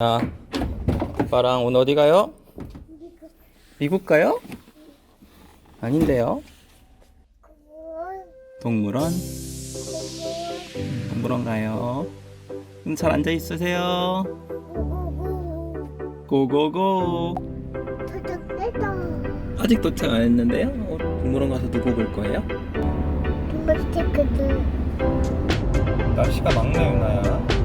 자, 아빠랑 오늘 어디 가요? 미국 가요? 아닌데요. 동물원? 동물원 가요. 그럼 잘 앉아 있으세요. 고고고. 아직 도착 안 했는데요? 어, 동물원 가서 누구 볼 거예요? 날씨가 막내 유나야.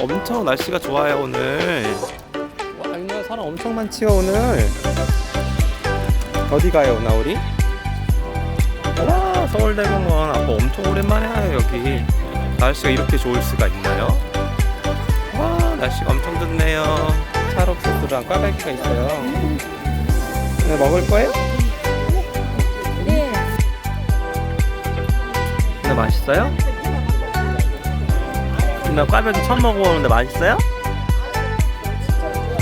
엄청 날씨가 좋아요 오늘. 와, 유나 사람 엄청 많지요 오늘. 어디 가요, 오나 우리? 와, 서울대공원 아빠 엄청 오랜만에 와요 여기. 날씨가 이렇게 좋을 수가 있나요? 와, 날씨가 엄청 좋네요. 찰옥수수랑 꽈배기가 있어요. 네, 먹을 거예요? 네. 근데 맛있어요? 나 꽈배기 처음 먹어보는데 맛있어요?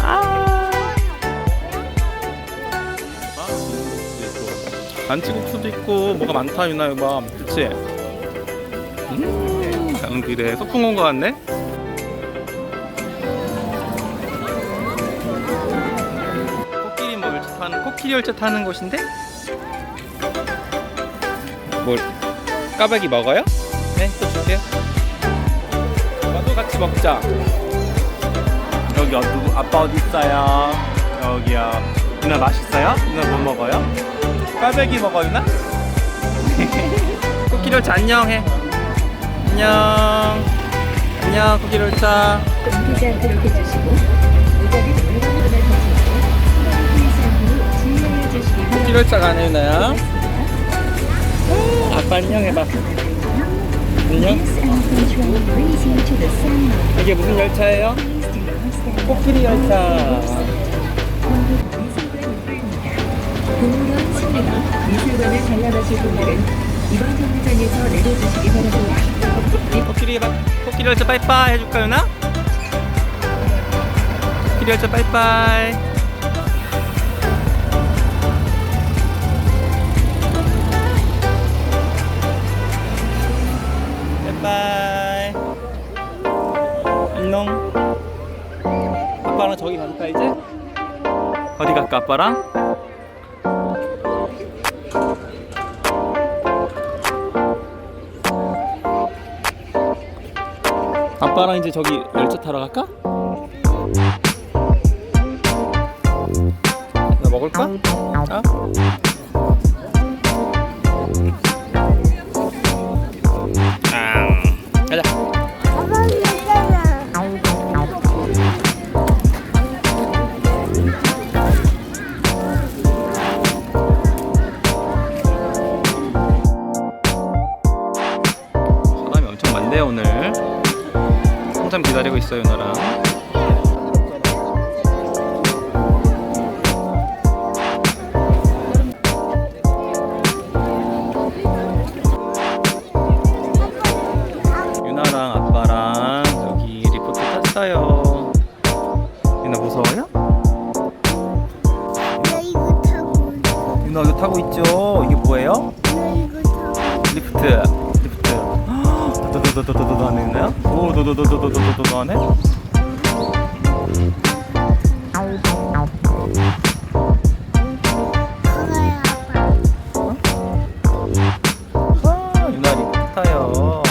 아. 안치국수도 있고 뭐가 많다 유나 이거 봐 그치? 음 가는 길에 소풍 온 거 같네? 코끼리 뭐 열차 타는 코끼리 열차 타는 곳인데? 뭘 까베기 먹어요? 네, 또 줄게요. 같이 먹자. 여기 어, 누구, 아빠 어디 있어요? 여기요. 누나 맛있어요? 누나 뭐 먹어요? 까베기 먹어 유나? 코끼리열차 안녕해. 안녕. 안녕 바랍니다. 코끼리열차 가네 유나야. 아빠 안녕해봐. Sun. 이게 무슨 열차예요? 코끼리 열차. 코끼리 바, 코끼리 열차 빠이빠이 해줄까 유나? 코끼리 열차 빠이빠이 빠이빠이 안녕 아빠랑 저기 갈까 이제? 어디 갈까 아빠랑? 아빠랑 이제 저기 열차 타러 갈까? 나 먹을까? 어? 한참 기다리고 있어요 나랑. 유나랑 아빠랑 여기 리포트 탔어요. 유나 무서워요? 유나 이거 타고 있죠? 이게 뭐예요? 리프트. 도도도도도도 안에 있나요? 오 도도도도도도도 안에? 와 유나리 같아요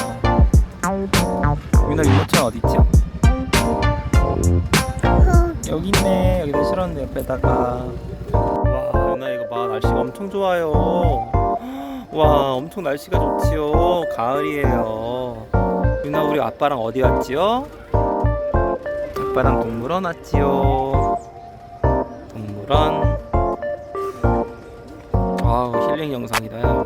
유나 유모차 어디 있죠? 여기 있네 여기다 실었는데 옆에다가 와 유나 이거 봐 날씨가 엄청 좋아요 와 엄청 날씨가 좋지요 가을이에요 유나 우리 아빠랑 어디 왔지요? 아빠랑 동물원 왔지요. 동물원. 와우 힐링 영상이다.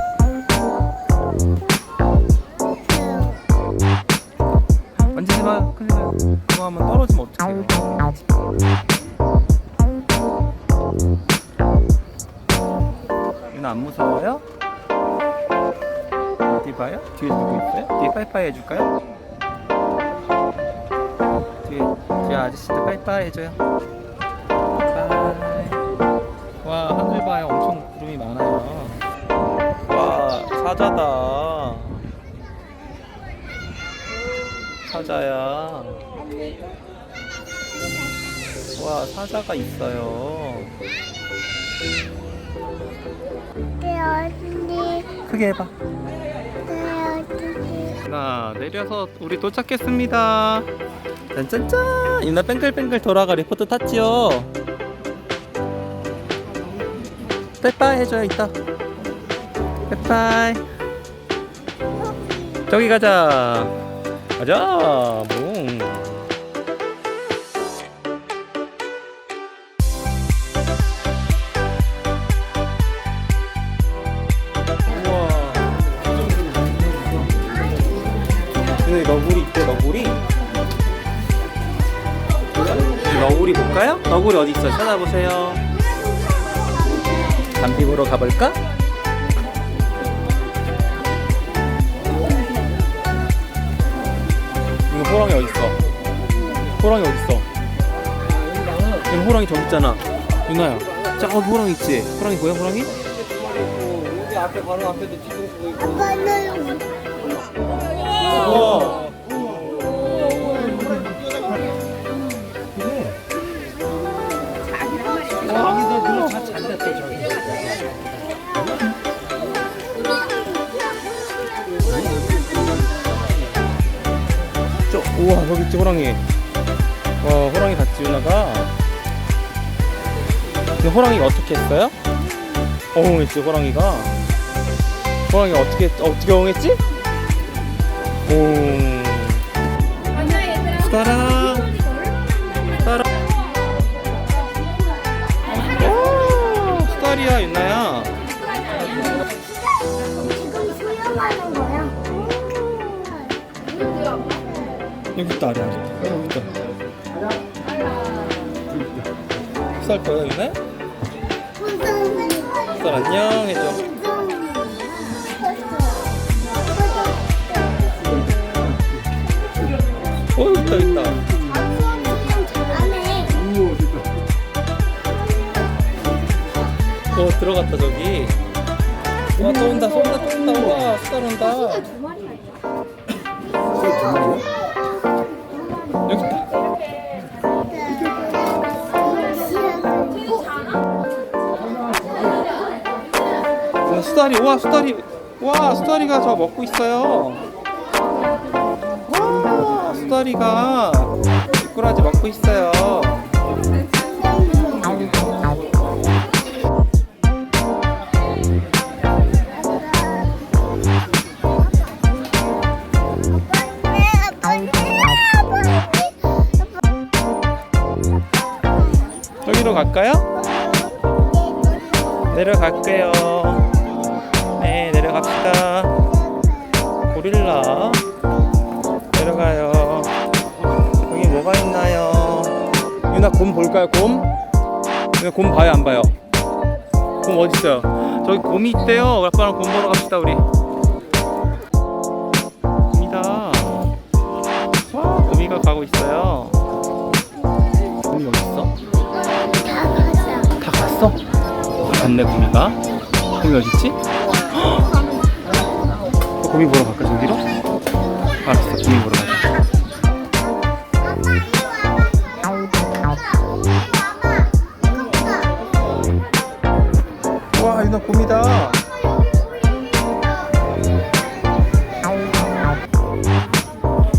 빠이빠이 해줄까요? 뒤에 뒤에 아저씨들 빠이빠이 해줘요. 빠이. 와 하늘 봐요. 엄청 구름이 많아요. 와 사자다. 사자야. 와 사자가 있어요. 내 어디 크게 해봐. 내 어디 나 내려서 우리 도착했습니다. 짠짠짠. 이나 뺑글뺑글 돌아가 리포트 탔지요. 빼빠이 해줘요 이따. 빼빠이. 저기 가자. 가자. 너구리 어디 있어 찾아보세요 담비 보러 가볼까? 이거 호랑이 어디 있어? 호랑이 어디 있어? 여기 호랑이 저기 있잖아 유나야 자 거기 호랑이 있지? 호랑이 보여 호랑이? 아빠는 우와 있지 호랑이 와 호랑이 봤지 유나가 근데 호랑이가 어떻게 했어요? 어흥했지 호랑이가. 호랑이가 어떻게 어떻게 어흥했지? 오 따라. 따라. 오 수달이야 유나야 여기 있다 아래 여기 있다. 수달 거야 유나야? 수달 안녕 해줘. 오 있다 있다. 어 들어갔다 저기. 와또 온다 또 온다 또 온다. 와 수달 온다. 여기 수달이 와 수달이 와 수달이가 저 먹고 있어요. 와 수달이가 미꾸라지 먹고 있어요. 여기로 갈까요? 내려갈게요. 네 내려 갑시다 고릴라 내려가요 여기 뭐가 있나요 유나 곰 볼까요 곰? 유나 곰 봐요 안 봐요? 곰 어디 있어요? 저기 곰이 있대요 아빠랑 곰 보러 갑시다 우리 곰이다 와 곰이가 가고 있어요 곰이 어디 있어? 다 갔어? 다 갔네 곰이가 곰이 어딨지? 어, 곰이 보러 갈까 저기로? 알았어 곰이 보러 가자 와 유나 곰이다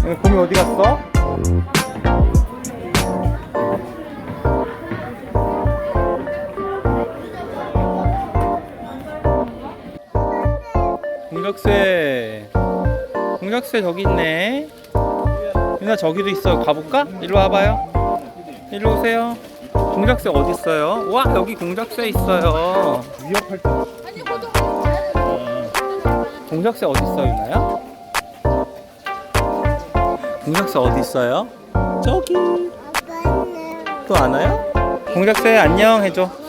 어, 곰이 어디 갔어? 공작 새 공작새 저기 있네 유나 저기도 있어 가볼까? 일로 와봐요 일로 오세요 공작새 어디 있어요? 와 여기 공작새 있어요 위협할 때 공작새 어디 있어 유나야? 공작새 어디 있어요? 저기 또 안 와요? 공작새 안녕 해줘